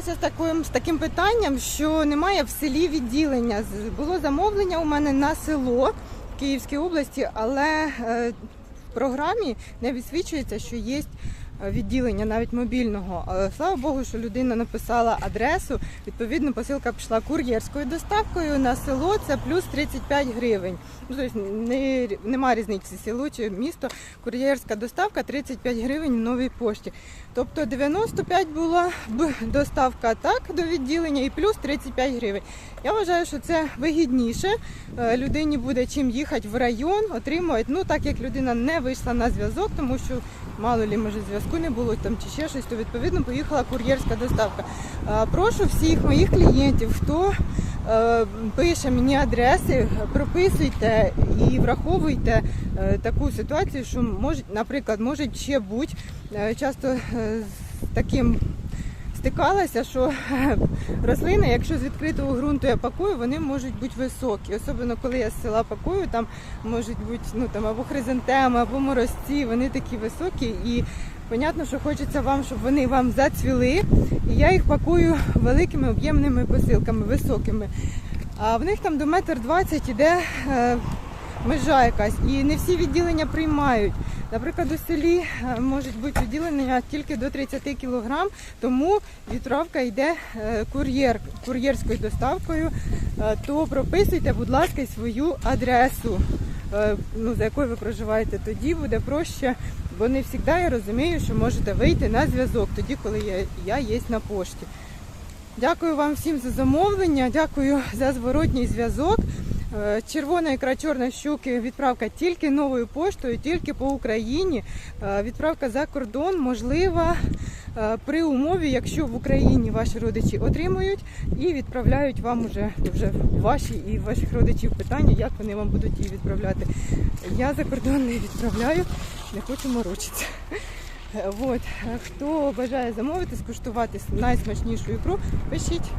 Стикалася з таким, з таким питанням, що немає в селі відділення. Було замовлення у мене на село в Київській області, але е, в програмі не відсвічується, що є відділення навіть мобільного. Е, Слава Богу, що людина написала адресу. Відповідно, посилка пішла кур'єрською доставкою на село. Це плюс 35 гривень. Ну, тобто не, нема різниці село чи місто. Кур'єрська доставка 35 гривень в новій пошті. Тобто 95 була б доставка так до відділення і плюс 35 гривень. Я вважаю, що це вигідніше. Е, Людині буде чим їхати в район, отримують. Ну так як людина не вийшла на зв'язок, тому що мало лі може зв'язку не було там чи ще щось, то відповідно поїхала кур'єрська доставка. Е, Прошу всіх моїх клієнтів, хто е, пише мені адреси, прописуйте і враховуйте е, таку ситуацію, що може, наприклад, може ще е, часто з таким. Стикалася, що рослини, якщо з відкритого ґрунту я пакую, вони можуть бути високі. Особливо коли я з села пакую, там можуть бути ну там або хризантеми, або морозці, вони такі високі і понятно, що хочеться вам, щоб вони вам зацвіли. І я їх пакую великими об'ємними посилками, високими. А в них там до метр двадцять іде е, межа якась, і не всі відділення приймають. Наприклад, у селі е, можуть бути відділення тільки до 30 кг, тому відправка йде е, кур'єр, кур'єрською доставкою. То прописуйте, будь ласка, свою адресу, ну, за якою ви проживаєте. Тоді буде проще, бо не завжди я розумію, що можете вийти на зв'язок, тоді, коли я, я є на пошті. Дякую вам всім за замовлення, дякую за зворотній зв'язок. Е, Червона ікра чорна щуки відправка тільки новою поштою, тільки по Україні. Е, Відправка за кордон можлива е, при умові, якщо в Україні ваші родичі отримують і відправляють вам уже, вже ваші і ваших родичів питання, як вони вам будуть її відправляти. Я за кордон не відправляю, не хочу морочитися. Е, От. Хто бажає замовити, скуштувати найсмачнішу ікру, пишіть.